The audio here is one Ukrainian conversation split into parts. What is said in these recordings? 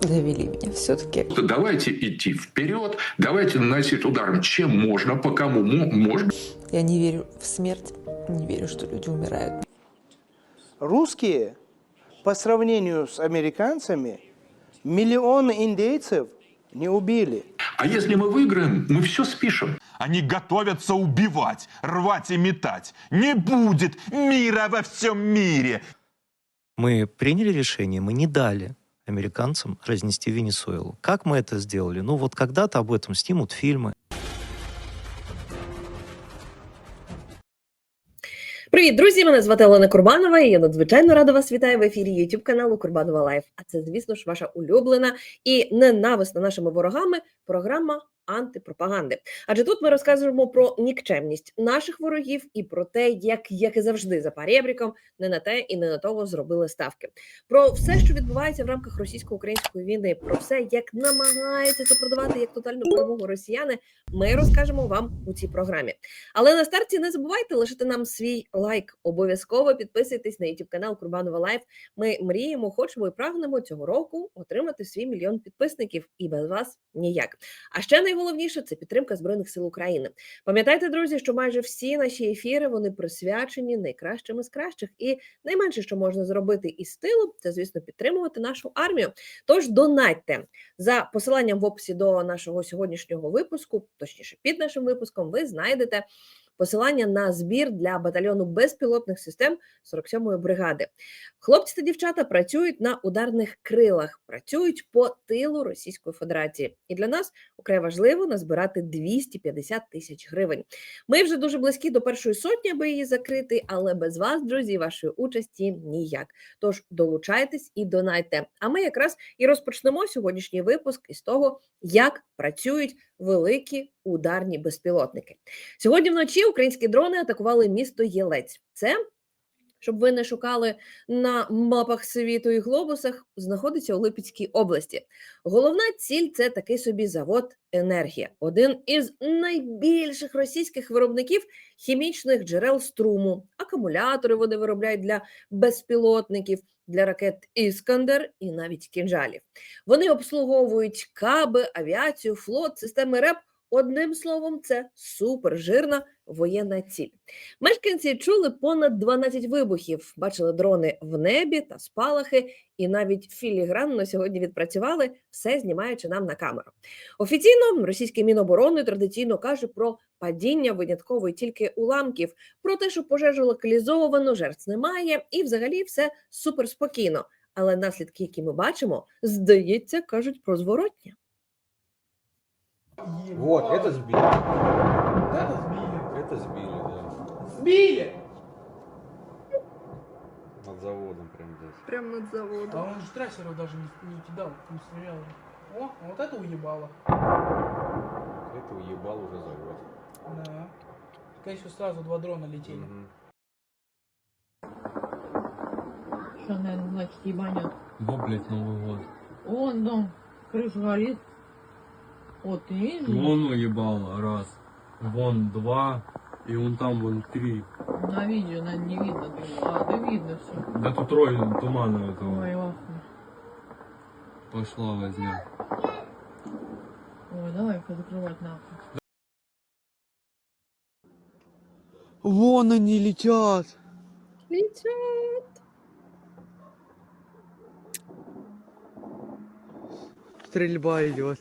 довели меня все-таки. Давайте идти вперед, давайте наносить удар чем можно, по кому мо- можно. Я не верю в смерть, не верю, что люди умирают. Русские, по сравнению с американцами, миллионы индейцев не убили. А если мы выиграем, мы все спишем. Они готовятся убивать, рвать и метать. Не будет мира во всем мире. Мы приняли решение, мы не дали американцам разнести Венесуэлу. Как мы это сделали? Ну вот когда-то об этом снимут фильмы. Привіт, друзі! Мене звати Олена Курбанова. і Я надзвичайно рада вас вітаю в ефірі YouTube каналу Курбанова Лайф. А це, звісно ж, ваша улюблена і ненависна нашими ворогами програма антипропаганди. Адже тут ми розказуємо про нікчемність наших ворогів і про те, як, як і завжди, за парєбріком не на те і не на того зробили ставки. Про все, що відбувається в рамках російсько-української війни, про все, як намагаються це продавати як тотальну перемогу росіяни. Ми розкажемо вам у цій програмі. Але на старті не забувайте лишити нам свій лайк. Обов'язково підписуйтесь на YouTube канал Курбанова Лайф. Ми мріємо, хочемо і прагнемо цього року отримати свій мільйон підписників, і без вас ніяк. А ще найголовніше це підтримка збройних сил України. Пам'ятайте, друзі, що майже всі наші ефіри вони присвячені найкращим із кращих, і найменше, що можна зробити із тилу, це звісно підтримувати нашу армію. Тож донатьте за посиланням в описі до нашого сьогоднішнього випуску, точніше, під нашим випуском, ви знайдете посилання на збір для батальйону безпілотних систем 47-ї бригади. Хлопці та дівчата працюють на ударних крилах, працюють по тилу Російської Федерації. І для нас украй важливо назбирати 250 тисяч гривень. Ми вже дуже близькі до першої сотні, аби її закрити, але без вас, друзі, вашої участі ніяк. Тож долучайтесь і донайте. А ми якраз і розпочнемо сьогоднішній випуск із того, як працюють великі ударні безпілотники. Сьогодні вночі українські дрони атакували місто Єлець. Це щоб ви не шукали на мапах світу і глобусах, знаходиться у Липецькій області. Головна ціль це такий собі завод енергія, один із найбільших російських виробників хімічних джерел струму. Акумулятори вони виробляють для безпілотників, для ракет Іскандер і навіть кінжалів. Вони обслуговують каби, авіацію, флот, системи РЕП. Одним словом, це супержирна воєнна ціль. Мешканці чули понад 12 вибухів, бачили дрони в небі та спалахи, і навіть філігранно сьогодні відпрацювали, все знімаючи нам на камеру. Офіційно російське міноборони традиційно каже про падіння виняткової тільки уламків, про те, що пожежу локалізовано, жертв немає, і взагалі все суперспокійно. Але наслідки, які ми бачимо, здається, кажуть про зворотнє. Вот, это сбили. Это сбили. Это сбили, да. Сбили! Над заводом прям здесь. Прямо над заводом. А он же трассеров даже не, не кидал, не стрелял. О, а вот это уебало. Это уебал уже завод. Да. Всего, сразу два дрона летели. Мгм. Что, наверное, значит, ебанет. Во, блядь, Новый год. Вон, дом, крыша горит. Вот, ты видишь? Вон уебало, раз. Вон два. И вон там вон три. На видео, наверное, не видно. А, да видно все. Да тут трое тумана этого. Ой. Пошла возня. Ой, давай-ка закрывать нахуй. Вон они летят. Летять. Стрельба идет.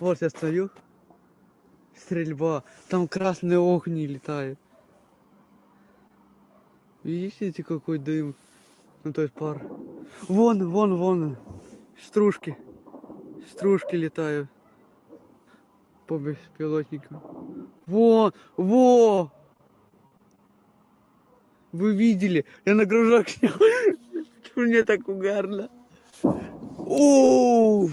Вот я стою. Стрельба. Там красные огни летают. Видите, какой дым? Ну, то есть пар. Вон, вон, вон. Стружки. Стружки летают. По беспилотникам. Вон, во! Вы видели? Я на кружок снял. Мне так угарно. О,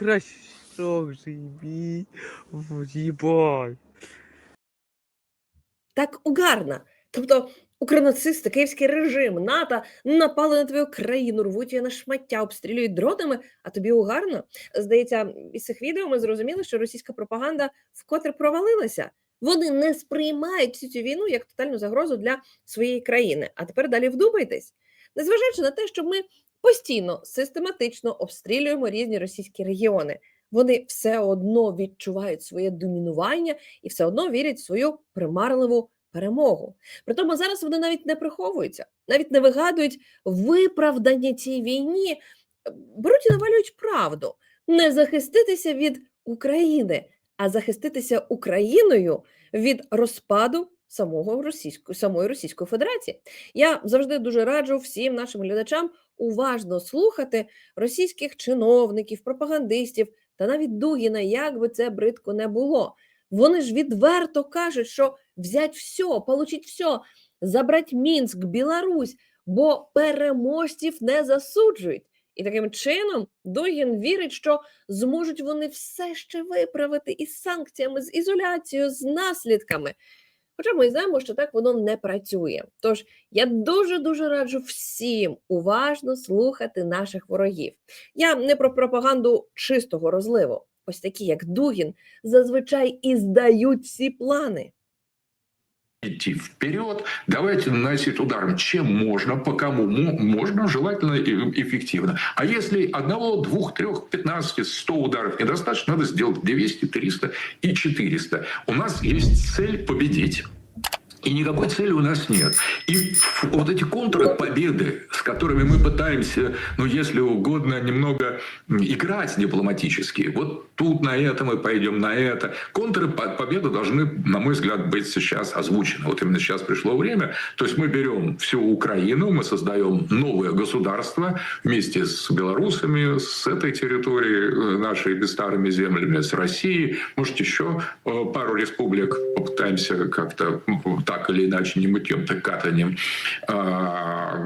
Красок заебись. Вот. Так угарно. Тобто Укронацисти, київський режим, НАТО напали на твою країну, рвуть її на шмаття, обстрілюють дронами, а тобі угарно. Здається, із цих відео ми зрозуміли, що російська пропаганда вкотре провалилася. Вони не сприймають цю війну як тотальну загрозу для своєї країни. А тепер далі вдумайтесь. Незважаючи на те, що ми постійно систематично обстрілюємо різні російські регіони, вони все одно відчувають своє домінування і все одно вірять в свою примарливу перемогу. Притому зараз вони навіть не приховуються, навіть не вигадують виправдання цій війні, беруть і навалюють правду, не захиститися від України, а захиститися Україною від розпаду самого російської самої Російської Федерації. Я завжди дуже раджу всім нашим глядачам уважно слухати російських чиновників, пропагандистів та навіть Дугіна, як би це бридко не було. Вони ж відверто кажуть, що взять все, получить все, забрать Мінськ, Білорусь, бо переможців не засуджують. І таким чином Дугін вірить, що зможуть вони все ще виправити із санкціями, з ізоляцією, з наслідками. Хоча ми знаємо, що так воно не працює. Тож я дуже дуже раджу всім уважно слухати наших ворогів. Я не про пропаганду чистого розливу. Ось такі, як Дугін, зазвичай і здають всі плани. Идти вперед, давайте наносить ударом, чем можно, по кому мо- можно, желательно эффективно. А если одного, двух, трех, 15, 100 ударов недостаточно, надо сделать 200, 300 и 400. У нас есть цель победить. И никакой цели у нас нет. И вот эти контуры победы, с которыми мы пытаемся, ну, если угодно, немного играть дипломатически, вот тут на это мы пойдем, на это. Контуры по- победы должны, на мой взгляд, быть сейчас озвучены. Вот именно сейчас пришло время. То есть мы берем всю Украину, мы создаем новое государство вместе с белорусами, с этой территории, э, нашими старыми землями, с Россией, может, еще э, пару республик попытаемся как-то так или иначе, не мытьем, так катанием, а,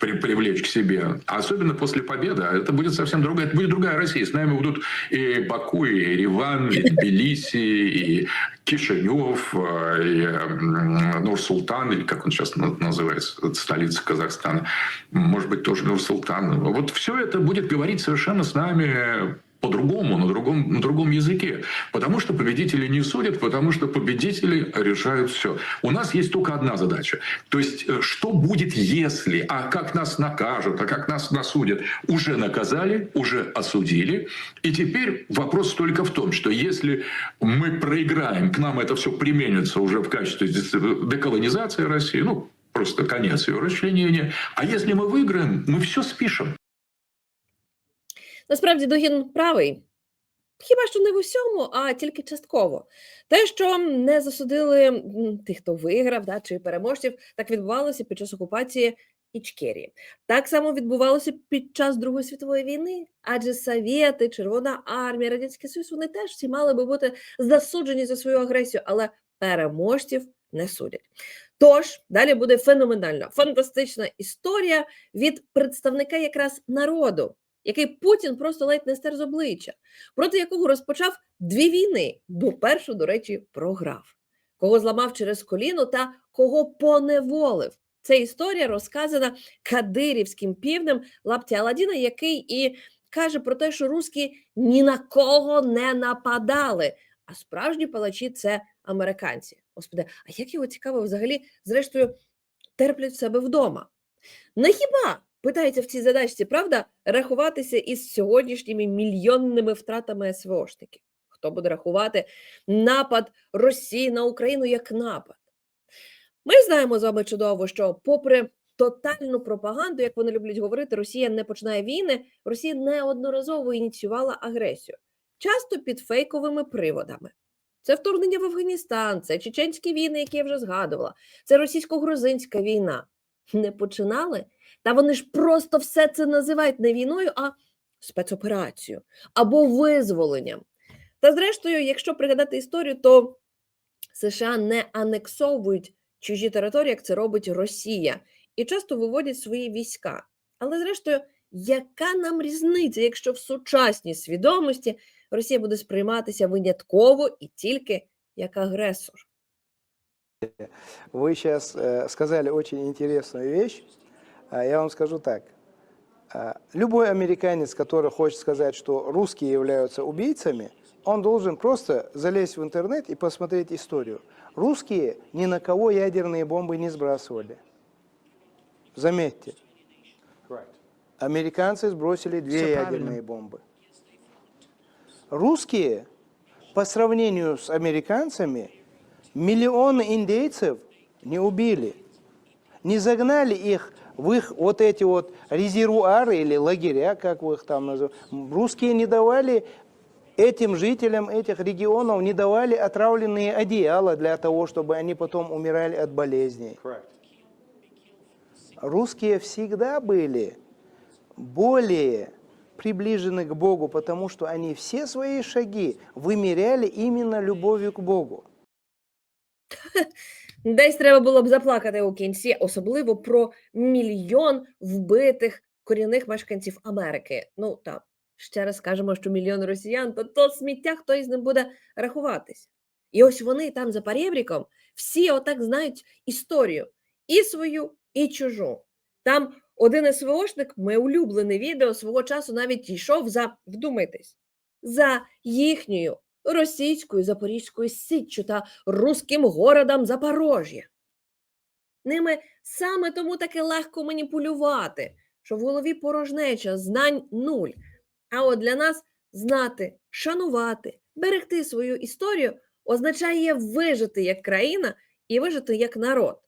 привлечь к себе. А особенно после победы. А Это будет совсем другая, это будет другая Россия. С нами будут и Баку, и Ереван, и Тбилиси, и Кишинев, э, и Нур-Султан, или как он сейчас на- называется, столица Казахстана. Может быть, тоже Нур-Султан. Вот все это будет говорить совершенно с нами по-другому, на другом, на другом языке. Потому что победители не судят, потому что победители решают все. У нас есть только одна задача. То есть, э, что будет, если, а как нас накажут, а как нас насудят. Уже наказали, уже осудили. И теперь вопрос только в том, что если мы проиграем, к нам это все применится уже в качестве дец- деколонизации России, ну, просто конец ее расчленения. А если мы выиграем, мы все спишем. Насправді Дугін правий. Хіба що не в усьому, а тільки частково. Те, що не засудили тих, хто виграв, да, чи переможців, так відбувалося під час окупації Ічкерії. Так само відбувалося під час Другої світової війни, адже Совєти, Червона армія, Радянський Союз вони теж всі мали би бути засуджені за свою агресію, але переможців не судять. Тож далі буде феноменальна, фантастична історія від представника якраз народу, який Путін просто ледь не стер з обличчя, проти якого розпочав дві війни, бо першу, до речі, програв, кого зламав через коліно та кого поневолив. Це історія розказана кадирівським півнем лапті Аладдіна, який і каже про те, що русські ні на кого не нападали, а справжні палачі це американці. Господи, а як його цікаво взагалі, зрештою, терплять в себе вдома? Не хіба питається в цій задачці, правда, рахуватися із сьогоднішніми мільйонними втратами СВОшників? Хто буде рахувати напад Росії на Україну як напад? Ми знаємо з вами чудово, що, попри тотальну пропаганду, як вони люблять говорити, Росія не починає війни, Росія неодноразово ініціювала агресію, часто під фейковими приводами. Це вторгнення в Афганістан, це чеченські війни, які я вже згадувала, це російсько-грузинська війна. Не починали? Та вони ж просто все це називають не війною, а спецоперацією або визволенням. Та зрештою, якщо пригадати історію, то США не анексовують чужі території, як це робить Росія, і часто виводять свої війська. Але зрештою, яка нам різниця, якщо в сучасній свідомості Росія буде сприйматися винятково і тільки як агресор? Вы сейчас э, сказали очень интересную вещь. А Я вам скажу так. А, Любой американец, который хочет сказать, что русские являются убийцами, он должен просто залезть в интернет и посмотреть историю. Русские ни на кого ядерные бомбы не сбрасывали. Заметьте. Американцы сбросили две правильно. ядерные бомбы. Русские, по сравнению с американцами, миллионы индейцев не убили, не загнали их в их вот эти вот резервуары или лагеря, как вы их там называете. Русские не давали этим жителям этих регионов, не давали отравленные одеяла для того, чтобы они потом умирали от болезней. Русские всегда были более приближены к Богу, потому что они все свои шаги вымеряли именно любовью к Богу. Десь треба було б заплакати у кінці, особливо про мільйон вбитих корінних мешканців Америки. Ну так, ще раз скажемо, що мільйон росіян, то то сміття хто із ним буде рахуватись. І ось вони там за перебріком всі отак знають історію і свою, і чужу. Там один СВОшник, моє улюблене відео свого часу навіть йшов за, вдумайтесь, за їхньою російською Запорізькою Січчю та руським городом Запорожжя. Ними саме тому таки легко маніпулювати, що в голові порожнеча, знань нуль. А от для нас знати, шанувати, берегти свою історію означає вижити як країна і вижити як народ.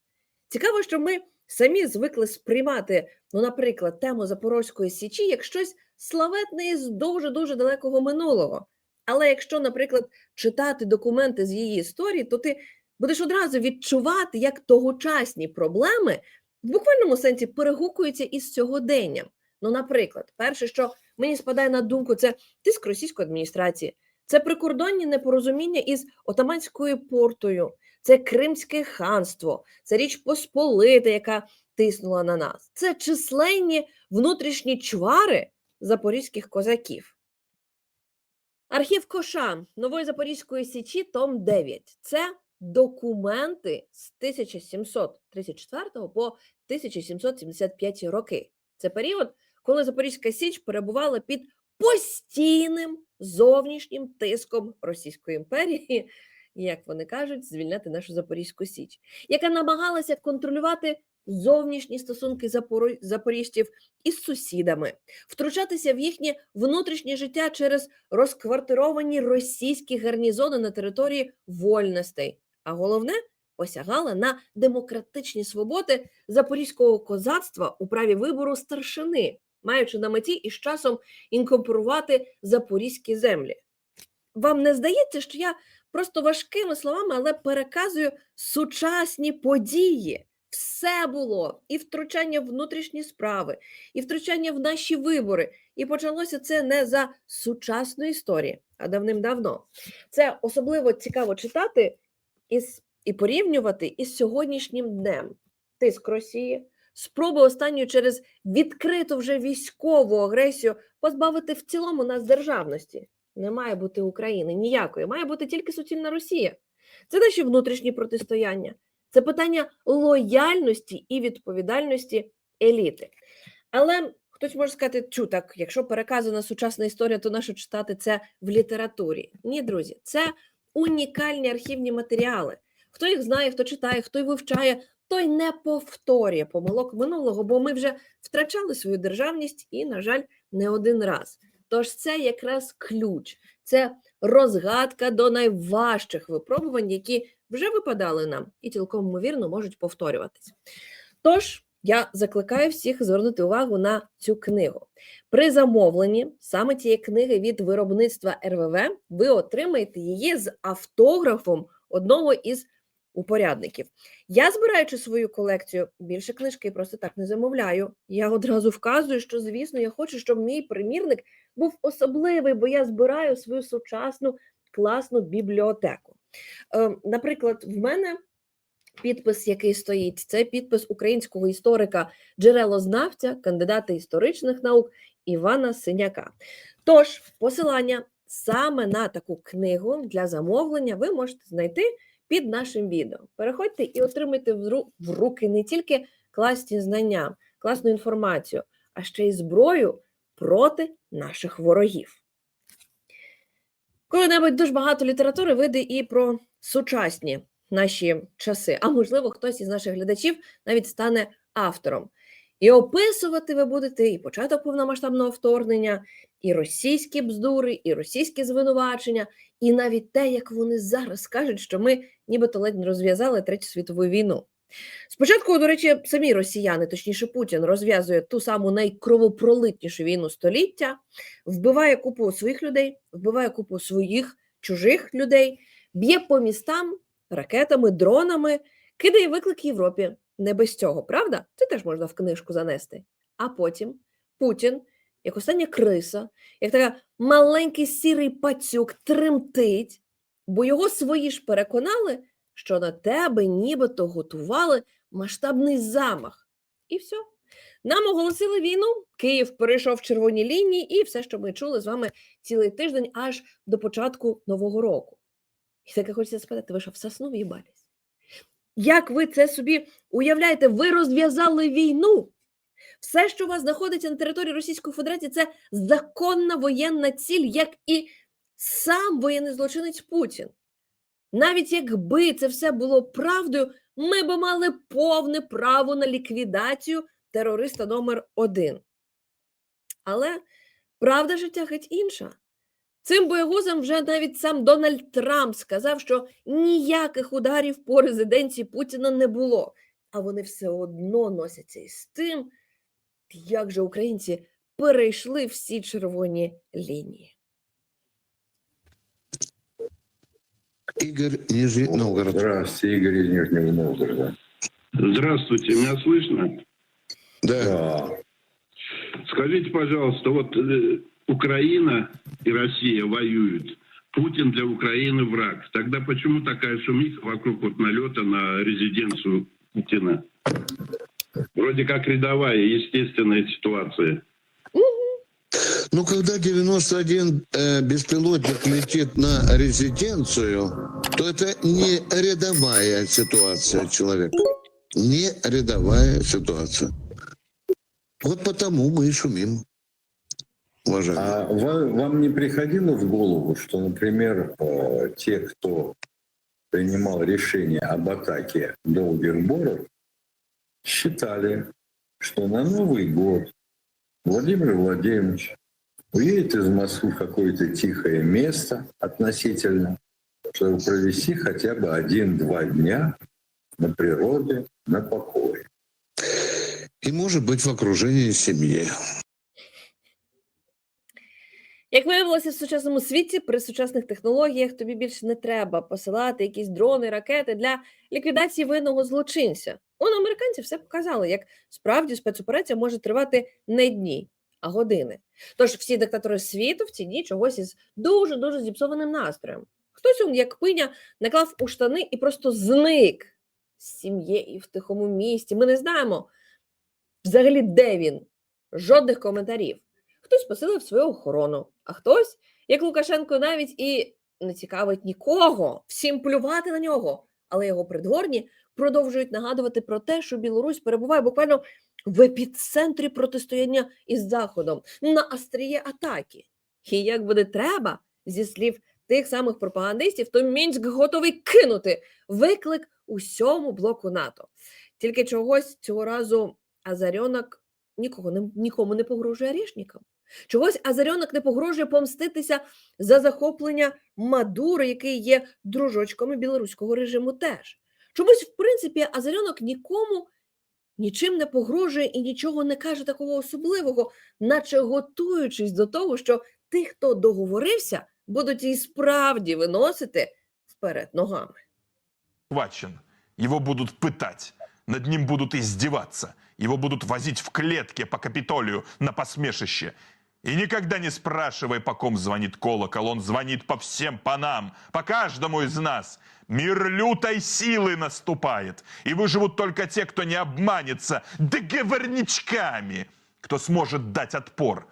Цікаво, що ми самі звикли сприймати, ну, наприклад, тему Запорозької Січі як щось славетне із дуже-дуже далекого минулого. Але якщо, наприклад, читати документи з її історії, то ти будеш одразу відчувати, як тогочасні проблеми в буквальному сенсі перегукуються із сьогоденням. Ну, наприклад, перше, що мені спадає на думку, це тиск російської адміністрації, це прикордонні непорозуміння із Отаманською портою, це Кримське ханство, це Річ Посполита, яка тиснула на нас. Це численні внутрішні чвари запорізьких козаків. Архів Коша Нової Запорізької Січі, том 9. Це документи з 1734 по 1775 роки. Це період, коли Запорізька Січ перебувала під постійним зовнішнім тиском Російської імперії, як вони кажуть, звільняти нашу Запорізьку Січ, яка намагалася контролювати зовнішні стосунки запоріжців із сусідами, втручатися в їхнє внутрішнє життя через розквартировані російські гарнізони на території вольностей. А головне посягала на демократичні свободи запорізького козацтва у праві вибору старшини, маючи на меті із часом інкорпорувати запорізькі землі. Вам не здається, що я просто важкими словами, але переказую сучасні події. Все було і втручання в внутрішні справи, і втручання в наші вибори. І почалося це не за сучасної історії, а давним-давно. Це особливо цікаво читати із, і порівнювати із сьогоднішнім днем. Тиск Росії, спроби останньої через відкриту вже військову агресію позбавити в цілому нас державності. Не має бути України ніякої, має бути тільки суцільна Росія. Це наші внутрішні протистояння. Це питання лояльності і відповідальності еліти. Але хтось може сказати, чу, так, якщо переказана сучасна історія, то нащо читати це в літературі? Ні, друзі, це унікальні архівні матеріали. Хто їх знає, хто читає, хто й вивчає, той не повторює помилок минулого, бо ми вже втрачали свою державність і, на жаль, не один раз. Тож це якраз ключ, це розгадка до найважчих випробувань, які вже випадали нам і цілком ймовірно можуть повторюватись. Тож я закликаю всіх звернути увагу на цю книгу. При замовленні саме цієї книги від виробництва РВВ ви отримаєте її з автографом одного із упорядників. Я, збираючи свою колекцію, більше книжки просто так не замовляю. Я одразу вказую, що, звісно, я хочу, щоб мій примірник був особливий, бо я збираю свою сучасну класну бібліотеку. Е, Наприклад, в мене підпис, який стоїть, це підпис українського історика, джерелознавця, кандидата історичних наук Івана Синяка. Тож, посилання саме на таку книгу для замовлення ви можете знайти під нашим відео. Переходьте і отримайте в руки не тільки класні знання, класну інформацію, а ще й зброю проти наших ворогів. Коли-небудь дуже багато літератури вийде і про сучасні наші часи, а можливо, хтось із наших глядачів навіть стане автором. І описувати ви будете і початок повномасштабного вторгнення, і російські бздури, і російські звинувачення, і навіть те, як вони зараз кажуть, що ми нібито ледь не розв'язали Третю світову війну. Спочатку, до речі, самі росіяни, точніше Путін, розв'язує ту саму найкровопролитнішу війну століття, вбиває купу своїх людей, вбиває купу своїх чужих людей, б'є по містам ракетами, дронами, кидає виклик Європі. Не без цього, правда? Це теж можна в книжку занести. А потім Путін, як остання криса, як така маленький сірий пацюк, тремтить, бо його свої ж переконали, що на тебе нібито готували масштабний замах. І все. Нам оголосили війну, Київ перейшов червоні лінії, і все, що ми чули з вами цілий тиждень аж до початку Нового року. І таке хочеться спитати, ви що в сосну в'їбались? Як ви це собі уявляєте? Ви розв'язали війну. Все, що у вас знаходиться на території Російської Федерації, це законна воєнна ціль, як і сам воєнний злочинець Путін. Навіть якби це все було правдою, ми би мали повне право на ліквідацію терориста номер один. Але правда життя геть інша. Цим боягузам вже навіть сам Дональд Трамп сказав, що ніяких ударів по резиденції Путіна не було. А вони все одно носяться із тим, як же українці перейшли всі червоні лінії. Игорь Нижний Новгород. Здравствуйте, Игорь из Нижнего Новгорода. Здравствуйте, меня слышно? Да. Скажите, пожалуйста, вот э, Украина и Россия воюют. Путин для Украины враг. Тогда почему такая шумиха вокруг вот налета на резиденцию Путина? Вроде как рядовая, естественная ситуация. Ну, когда 91 э, беспилотник летит на резиденцию, то это не рядовая ситуация человека. Не рядовая ситуация. Вот потому мы и шумим. Уважаемые. А ва- вам не приходило в голову, что, например, э, те, кто принимал решение об атаке Долгерборов, считали, что на Новый год Владимир Владимирович уедет из Москвы в какое-то тихое место относительно, чтобы провести хотя бы один-два дня на природе, на покое. И может быть в окружении семьи. Як виявилося в сучасному світі, при сучасних технологіях тобі більше не треба посилати якісь дрони, ракети для ліквідації винного злочинця. Он американці все показали, як справді спецоперація може тривати не дні, а години. Тож всі диктатори світу в ці дні чогось із дуже дуже зіпсованим настроєм. Хтось як пиня, наклав у штани і просто зник з сім'єю в тихому місті. Ми не знаємо взагалі, де він. Жодних коментарів. Хтось посилив свою охорону, а хтось, як Лукашенко, навіть і не цікавить нікого, всім плювати на нього. Але його придворні продовжують нагадувати про те, що Білорусь перебуває буквально в епіцентрі протистояння із Заходом, на остріє атаки. І як буде треба, зі слів тих самих пропагандистів, то Мінськ готовий кинути виклик усьому блоку НАТО. Тільки чогось цього разу Азарьонок нікого не, нікому не погрожує рішникам. Чогось Азарьонок не погрожує помститися за захоплення Мадури, який є дружочком білоруського режиму теж. Чомусь, в принципі, Азарьонок нікому нічим не погрожує і нічого не каже такого особливого, наче готуючись до того, що тих, хто договорився, будуть і справді виносити вперед ногами. Хвачен. Его будут пытать. Над ним будут издеваться. Его будут возить в клетке по Капитолию на посмешище. И никогда не спрашивай, по ком звонит колокол. Он звонит по всем, по нам, по каждому из нас. Мир лютой силы наступает. И выживут только те, кто не обманется договорничками, кто сможет дать отпор.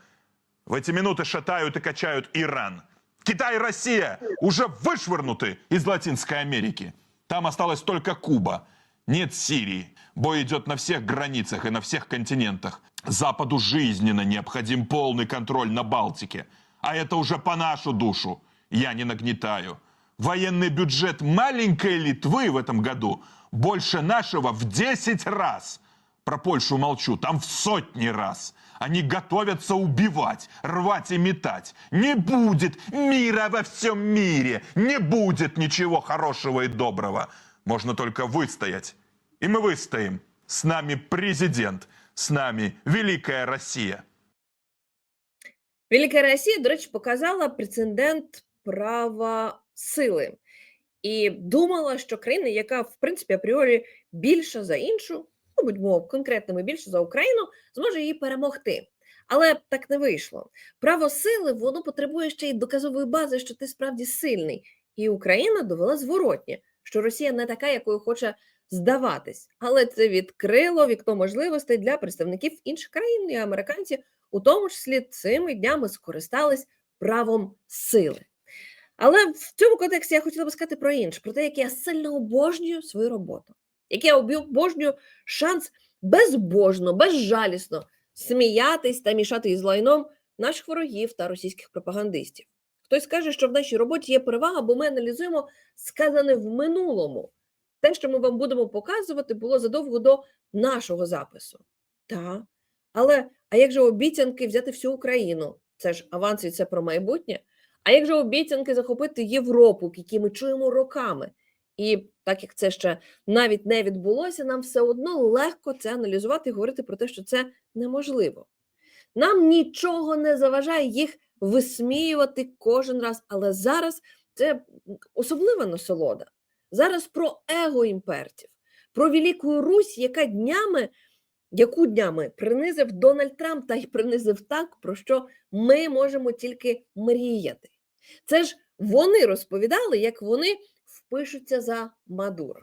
В эти минуты шатают и качают Иран. Китай и Россия уже вышвырнуты из Латинской Америки. Там осталась только Куба. Нет Сирии. Бой идет на всех границах и на всех континентах. Западу жизненно необходим полный контроль на Балтике. А это уже по нашу душу. Я не нагнетаю. Военный бюджет маленькой Литвы в этом году больше нашего в 10 раз. Про Польшу молчу, там в сотни раз. Они готовятся убивать, рвать и метать. Не будет мира во всем мире, не будет ничего хорошего и доброго. Можно только выстоять. И мы выстоим. С нами президент, с нами великая Россия. Велика Росія, до речі, показала прецедент права сили і думала, що країна, яка в принципі апріорі більша за іншу, ну будьмо конкретними більше за Україну, зможе її перемогти. Але так не вийшло. Право сили воно потребує ще й доказової бази, що ти справді сильний. І Україна довела зворотнє, що Росія не така, якою хоче здаватись. Але це відкрило вікно можливостей для представників інших країн і американці, у тому числі цими днями скористались правом сили. Але в цьому контексті я хотіла би сказати про інше, про те, як я сильно обожнюю свою роботу, як я обожнюю шанс безбожно, безжалісно сміятись та мішати із лайном наших ворогів та російських пропагандистів. Хтось каже, що в нашій роботі є перевага, бо ми аналізуємо сказане в минулому. Те, що ми вам будемо показувати, було задовго до нашого запису. Так. Але а як же обіцянки взяти всю Україну? Це ж аванс і це про майбутнє. А як же обіцянки захопити Європу, які ми чуємо роками? І так як це ще навіть не відбулося, нам все одно легко це аналізувати і говорити про те, що це неможливо. Нам нічого не заважає їх висміювати кожен раз, але зараз це особлива насолода. Зараз про его імпертів, про Велику Русь, яка днями, яку днями принизив Дональд Трамп та й принизив так, про що ми можемо тільки мріяти. Це ж вони розповідали, як вони впишуться за Мадуро.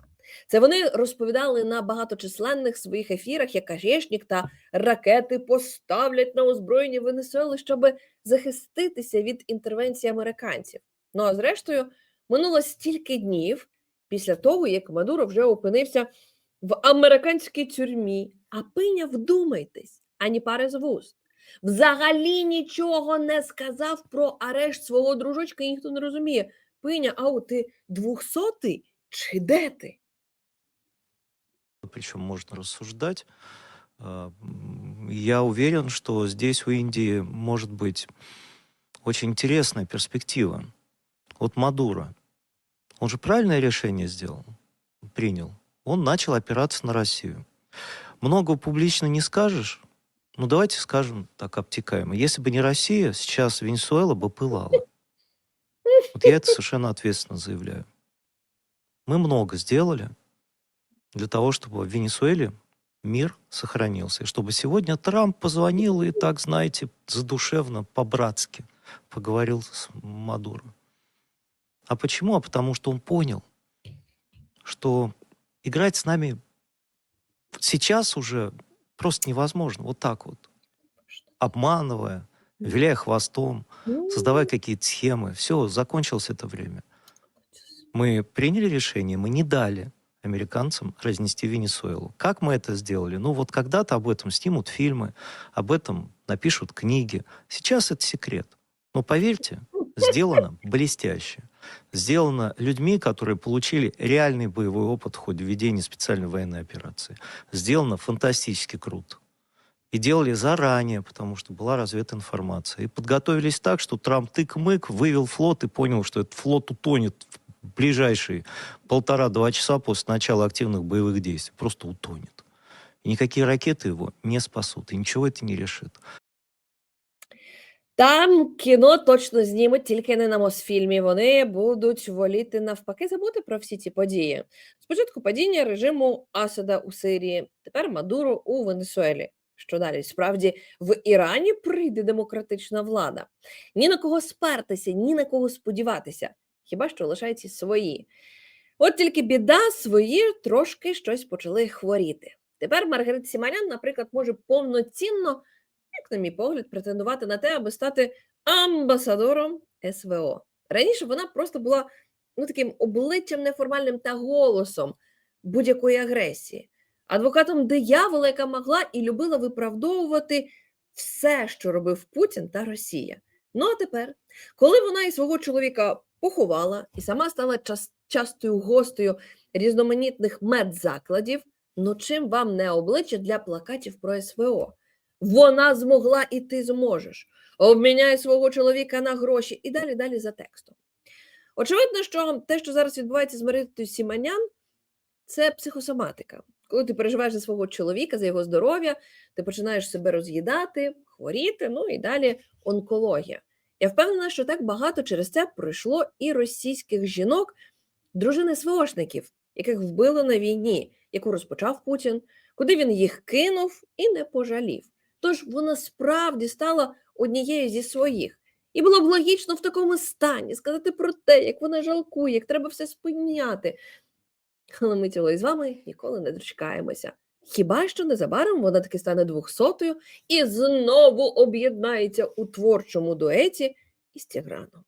Це вони розповідали на багаточисленних своїх ефірах, як Орешник та ракети поставлять на озброєння Венесуели, щоб захиститися від інтервенції американців. Ну а зрештою, минуло стільки днів після того, як Мадуро вже опинився в американській тюрмі. А пиня, вдумайтесь, ані пари з вуст. Взагалі нічого не сказав про арешт свого дружочка, і ніхто не розуміє. Пиня, ау, ти двохсотий чи де ти? Причем можно рассуждать. Я уверен, что здесь у Индии может быть очень интересная перспектива. Вот Мадуро. Он же правильное решение сделал, принял. Он начал опираться на Россию. Много публично не скажешь. Ну, давайте скажем так обтекаемо. Если бы не Россия, сейчас Венесуэла бы пылала. Вот я это совершенно ответственно заявляю. Мы много сделали для того, чтобы в Венесуэле мир сохранился. И чтобы сегодня Трамп позвонил и так, знаете, задушевно, по-братски поговорил с Мадуро. А почему? А потому что он понял, что играть с нами сейчас уже просто невозможно. Вот так вот. Обманывая, виляя хвостом, создавая какие-то схемы. Все, закончилось это время. Мы приняли решение, мы не дали американцам разнести Венесуэлу. Как мы это сделали? Ну вот когда-то об этом снимут фильмы, об этом напишут книги. Сейчас это секрет. Но поверьте, сделано блестяще. Сделано людьми, которые получили реальный боевой опыт в ходе ведения специальной военной операции. Сделано фантастически круто. И делали заранее, потому что была разведана информация. И подготовились так, что Трамп тык-мык, вывел флот и понял, что этот флот утонет в ближайшие полтора-два часа после начала активных боевых действий. Просто утонет. И никакие ракеты его не спасут. И ничего это не решит. Там кіно точно знімуть, тільки не на Мосфільмі. Вони будуть воліти навпаки забути про всі ці події. Спочатку падіння режиму Асада у Сирії, тепер Мадуро у Венесуелі. Що далі? Справді в Ірані прийде демократична влада. Ні на кого спертися, ні на кого сподіватися. Хіба що лишаються свої. От тільки біда, свої трошки щось почали хворіти. Тепер Маргарита Сіманян, наприклад, може повноцінно як на мій погляд, претендувати на те, аби стати амбасадором СВО. Раніше вона просто була ну, таким обличчям неформальним та голосом будь-якої агресії, адвокатом диявола, яка могла і любила виправдовувати все, що робив Путін та Росія. Ну а тепер, коли вона і свого чоловіка поховала і сама стала час, частою гостею різноманітних медзакладів, Ну чим вам не обличчя для плакатів про СВО? Вона змогла і ти зможеш. Обміняй свого чоловіка на гроші і далі далі за текстом. Очевидно, що те, що зараз відбувається з Маритою Сіманян, це психосоматика. Коли ти переживаєш за свого чоловіка, за його здоров'я, ти починаєш себе роз'їдати, хворіти, ну і далі онкологія. Я впевнена, що так багато через це пройшло і російських жінок, дружини СВОшників, яких вбили на війні, яку розпочав Путін, куди він їх кинув і не пожалів. Тож вона справді стала однією зі своїх. І було б логічно в такому стані сказати про те, як вона жалкує, як треба все спиняти. Але ми цього із вами ніколи не дочекаємося. Хіба що незабаром вона таки стане двохсотою і знову об'єднається у творчому дуеті із Тіграном.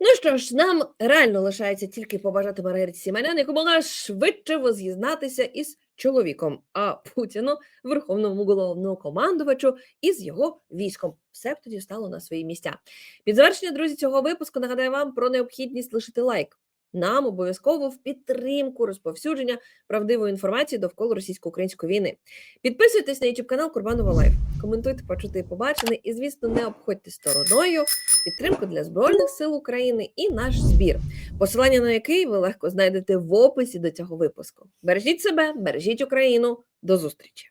Ну що ж, нам реально лишається тільки побажати Маргариті Сіманян якомога швидше воз'єднатися із чоловіком, а Путіну, верховному головнокомандувачу, і з його військом. Все б тоді стало на свої місця. Під завершення, друзі, цього випуску нагадаю вам про необхідність лишити лайк. Нам обов'язково в підтримку розповсюдження правдивої інформації довкола російсько-української війни. Підписуйтесь на YouTube канал Курбанова Лайф, коментуйте, почути і побачене, і, звісно, не обходьте стороною підтримку для Збройних сил України і наш збір, посилання на який ви легко знайдете в описі до цього випуску. Бережіть себе, бережіть Україну. До зустрічі!